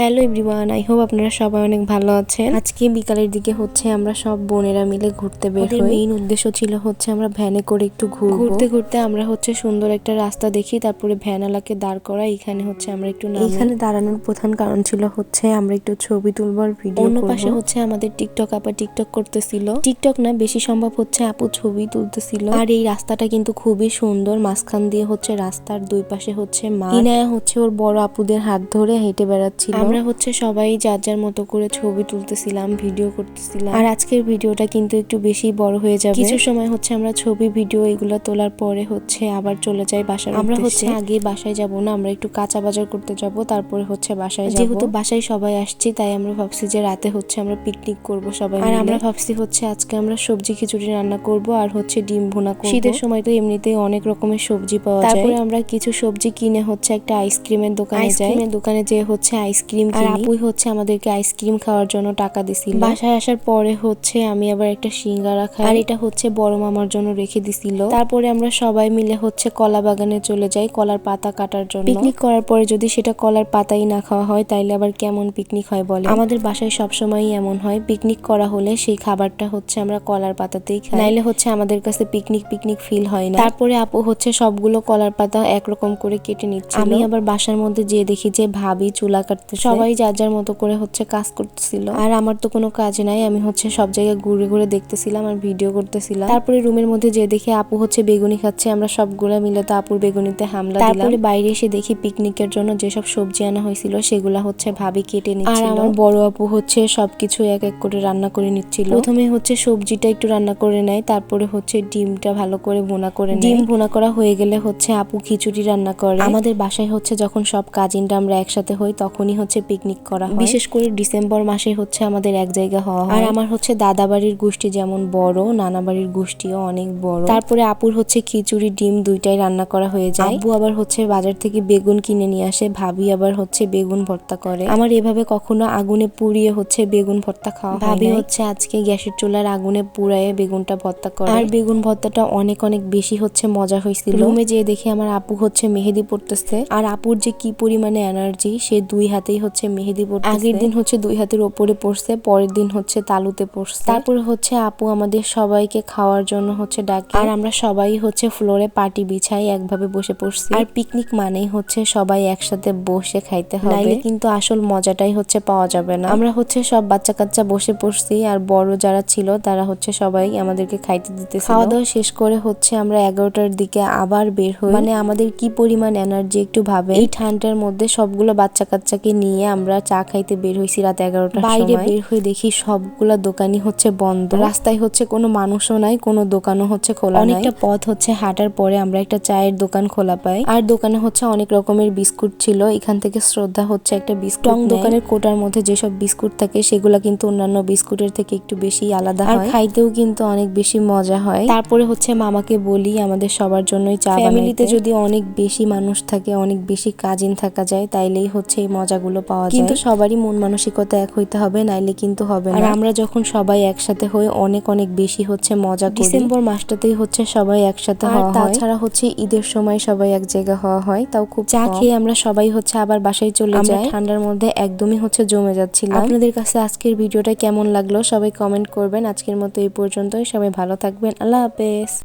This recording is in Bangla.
হ্যালো এভরিওয়ান আই হোপ আপনারা সবাই অনেক ভালো আছেন। আজকে বিকালের দিকে হচ্ছে আমরা সব বোনেরা মিলে ঘুরতে বের হই। মেইন উদ্দেশ্য ছিল হচ্ছে আমরা ভ্যানে করে একটু ঘুরবো। ঘুরতে ঘুরতে আমরা হচ্ছে সুন্দর একটা রাস্তা দেখি তারপরে ভ্যানালাকে দাঁড় করা এখানে হচ্ছে আমরা একটু এখানে দাঁড়ানোর প্রধান কারণ ছিল হচ্ছে আমরা একটু ছবি তুলবার ভিডিও অন্য পাশে হচ্ছে আমাদের টিকটক আপা টিকটক করতেছিল। টিকটক না বেশি সম্ভব হচ্ছে আপু ছবি তুলতেছিল। আর এই রাস্তাটা কিন্তু খুবই সুন্দর। মাঝখান দিয়ে হচ্ছে রাস্তার দুই পাশে হচ্ছে মা ইনায়া হচ্ছে ওর বড় আপুদের হাত ধরে হেঁটে বেড়াচ্ছিল। আমরা হচ্ছে সবাই যার যার মতো করে ছবি তুলতেছিলাম ভিডিও করতেছিলাম। আর আজকের ভিডিওটা কিন্তু একটু বেশি বড় হয়ে যাবে। কিছু সময় হচ্ছে আমরা ছবি ভিডিও এগুলো তোলার পরে হচ্ছে আবার চলে যাই বাসায় আমরা হচ্ছে আগে বাসায় যাব না আমরা একটু কাঁচা বাজার করতে যাব তারপরে হচ্ছে বাসায় যেহেতু বাসায় সবাই আসছি তাই আমরা ভাবছি যে রাতে হচ্ছে আমরা পিকনিক করব সবাই আর আমরা ভাবছি হচ্ছে আজকে আমরা সবজি খিচুড়ি রান্না করব আর হচ্ছে ডিম ভুনা করব। শীতের সময় তো এমনিতেই অনেক রকমের সবজি পাওয়া যায়। তারপরে আমরা কিছু সবজি কিনে হচ্ছে একটা আইসক্রিমের দোকানে যাই। আইসক্রিমের দোকানে যে হচ্ছে আইসক্রিম আর আপুই হচ্ছে আমাদেরকে আইসক্রিম খাওয়ার জন্য টাকা দিছিল। বাসায় আসার পরে হচ্ছে আমি আবার একটা সিঙ্গারা খাই। আর এটা হচ্ছে বড় মামার জন্য রেখে দিছিল। তারপরে আমরা সবাই মিলে হচ্ছে কলা বাগানে চলে যাই কলার পাতা কাটার জন্য। পিকনিক করার পরে যদি সেটা কলার পাতাই না খাওয়া হয় তাইলে আবার কেমন পিকনিক হয় বলে আমাদের বাসায় সবসময়ই এমন হয় পিকনিক করা হলে সেই খাবারটা হচ্ছে আমরা কলার পাতাতেই খাই। নাইলে হচ্ছে আমাদের কাছে পিকনিক পিকনিক ফিল হয় না। তারপরে আপু হচ্ছে সবগুলো কলার পাতা একরকম করে কেটে নিচ্ছে আমি আবার বাসার মধ্যে যেয়ে দেখি যে ভাবি চুলা কাটতে সবাই যার যার মতো করে হচ্ছে কাজ করতেছিল। আর আমার তো কোনো কাজ নাই আমি হচ্ছে সব জায়গায় ঘুরে ঘুরে দেখতেছিলাম আর ভিডিও করতেছিলাম। তারপরে রুমের মধ্যে যে দেখে আপু হচ্ছে বেগুনি খাচ্ছে আমরা সবগুলা মিলে তো আপুর বেগুনিতে হামলা দিলাম। তারপরে বাইরে এসে দেখি পিকনিকের জন্য যেসব সবজি আনা হয়েছিল সেগুলা হচ্ছে ভাবি কেটে নিচ্ছিল। আর আমার বড় আপু হচ্ছে সবকিছু এক এক করে রান্না করে নিচ্ছিল। প্রথমে হচ্ছে সবজিটা একটু রান্না করে নেয় তারপরে হচ্ছে ডিমটা ভালো করে ভুনা করে ডিম ভুনা করা হয়ে গেলে হচ্ছে আপু খিচুড়ি রান্না করে। আমাদের বাসায় হচ্ছে যখন সব কাজিনরা আমরা একসাথে হই তখনই হচ্ছে পিকনিক করা হয়। বিশেষ করে ডিসেম্বর মাসে হচ্ছে আমাদের এক জায়গা হওয়া আর আমার হচ্ছে দাদা বাড়ির গোষ্ঠী যেমন বড় নানা বাড়ির গোষ্ঠীও অনেক বড়। তারপরে আপুর হচ্ছে খিচুড়ি ডিম দুইটাই রান্না করা হয়ে যায়। আব্বু আবার হচ্ছে বাজার থেকে বেগুন কিনে নিয়ে আসে ভাবি আবার হচ্ছে বেগুন ভর্তা করে। আমার এভাবে কখনো আগুনে পুড়িয়ে হচ্ছে বেগুন ভর্তা খাওয়া ভাবি হচ্ছে আজকে গ্যাসের চুলার আগুনে পুড়ায়ে বেগুনটা ভর্তা করে। আর বেগুন ভর্তাটা অনেক অনেক বেশি হচ্ছে মজা হয়েছিল। রুমে যেয়ে দেখি আমার আপু হচ্ছে মেহেদি পড়তেছে আর আপুর যে কি পরিমাণে এনার্জি সে দুই হাতেই হচ্ছে মেহেদি পড়তেছে আগের দিন হচ্ছে দুই হাতের ওপরে পড়ছে পরের দিন হচ্ছে তালুতে পড়ছে তারপরে হচ্ছে আপু আমাদের সবাইকে খাওয়ার জন্য হচ্ছে ডাকে। আর আমরা সবাই হচ্ছে ফ্লোরে পাটি বিছাই একভাবে বসে পড়ছি। আর পিকনিক মানেই হচ্ছে সবাই একসাথে বসে খাইতে হবে। কিন্তু আসল মজাটাই হচ্ছে পাওয়া যাবে না। আমরা হচ্ছে সব বাচ্চা কাচ্চা বসে পড়ছি আর বড় যারা ছিল তারা হচ্ছে সবাই আমাদেরকে খাইতে দিতে খাওয়া দাওয়া শেষ করে হচ্ছে আমরা এগারোটার দিকে আবার বের হই। মানে আমাদের কি পরিমাণ এনার্জি একটু ভাবে এই ঠান্ডার মধ্যে সবগুলো বাচ্চা কাচ্চাকে নিয়ে আমরা চা খাইতে বের হয়েছি রাত এগারোটার বাইরে বের হয়ে দেখি সবগুলা দোকানই হচ্ছে বন্ধ। রাস্তায় হচ্ছে কোনো মানুষও নাই কোনো দোকানও হচ্ছে খোলা অনেকটা পথ হচ্ছে হাঁটার পরে আমরা একটা চায়ের দোকান খোলা পাই। আর দোকানে হচ্ছে অনেক রকমের বিস্কুট ছিল এখান থেকে শ্রদ্ধা হচ্ছে একটা বিস্কুট টং দোকানের কোটার মধ্যে যেসব বিস্কুট থাকে সেগুলা কিন্তু অন্যান্য বিস্কুটের থেকে একটু বেশি আলাদা হয়। খাইতেও কিন্তু অনেক বেশি মজা হয়। তারপরে হচ্ছে মামাকে বলি আমাদের সবার জন্যই চা ফ্যামিলিতে যদি অনেক বেশি মানুষ থাকে অনেক বেশি কাজিন থাকা যায় তাইলেই হচ্ছে এই মজাগুলো পাওয়া যায়। কিন্তু সবারই মন মানসিকতা এক হইতে হবে নাইলে কিন্তু হবে না। আর আমরা যখন সবাই একসাথে হই অনেক অনেক বেশি হচ্ছে মজা করি। ডিসেম্বর মাসটাতেই হচ্ছে সবাই একসাথে হওয়া হয়। তাছাড়া হচ্ছে ঈদের সময় সবাই এক জায়গা হওয়া হয় তাও খুব চা খেয়ে আমরা সবাই হচ্ছে আবার বাসায় চলে যাই। ঠান্ডার মধ্যে একদমই হচ্ছে জমে যাচ্ছিল আপনাদের কাছে আজকের ভিডিওটা কেমন লাগল? সবাই কমেন্ট করবেন। আজকের মতো এই পর্যন্তই। সবাই ভালো থাকবেন। আল্লাহ হাফেজ।